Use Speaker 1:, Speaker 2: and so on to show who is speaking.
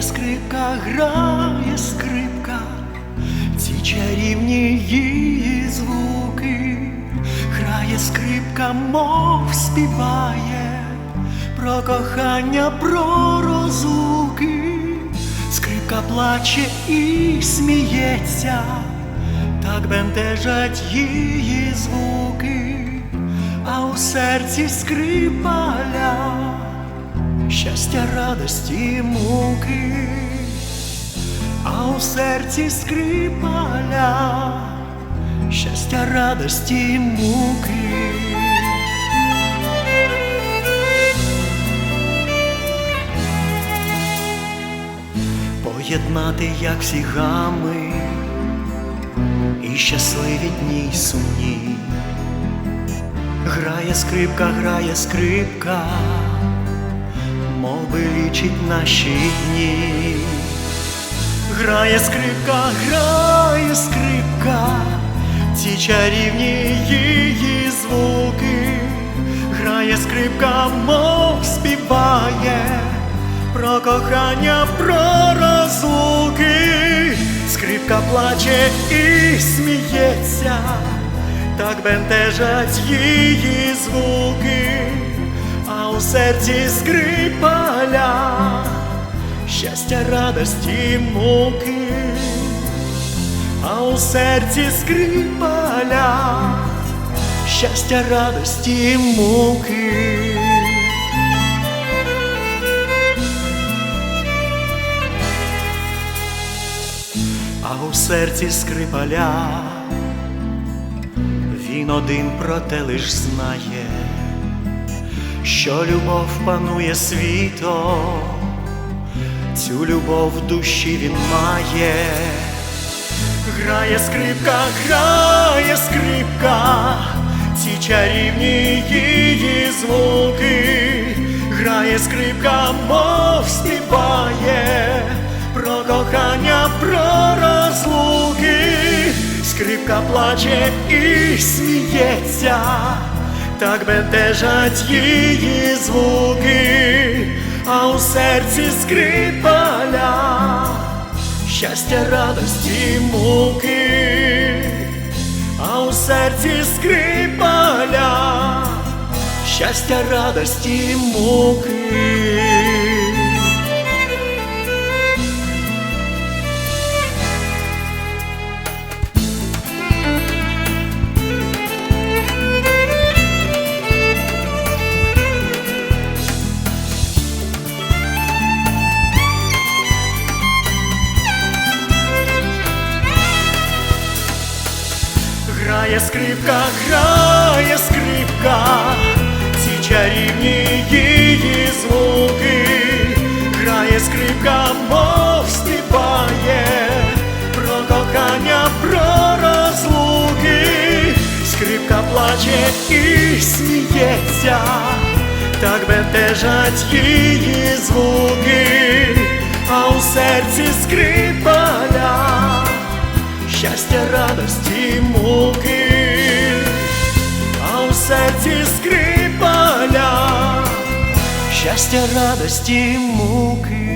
Speaker 1: Скрипка, грає скрипка, ці чарівні її звуки, грає скрипка, мов співає про кохання, про розлуки, скрипка плаче і сміється, так бентежать її звуки, а у серці скрипаля щастя, радості, муки, а у серці скрипаля, щастя, радості, муки. Поєднати, як всі гами, і щасливі дні й сумні. Грає скрипка, грає скрипка мов би лічить наші дні. Грає скрипка, грає скрипка, ці чарівні її звуки, грає скрипка, мов співає про кохання, про розлуки, скрипка плаче і сміється, так бентежать її звуки у серці скрипаля, щастя, радості, муки, а у серці скрипаля, щастя, радості, муки. А у серці скрипаля, він один проте лиш знає що любов панує світом, цю любов в душі він має, грає скрипка, грає скрипка, ці чарівні її звуки, грає скрипка, мов співає. Про кохання, про розлуки, скрипка плаче і сміється так бентежать її звуки, а у серці скрипаля, щастя, радості, муки, а у серці скрипаля, щастя, радості, муки. Грає скрипка, грає скрипка, ці чарівні її звуки, грає скрипка, мов співає про кохання, про розлуки, скрипка плаче і сміється, так бентежать її звуки, а у серці скрипаля щастя, радості, муки, серці скрипаля, щастя, радості, муки.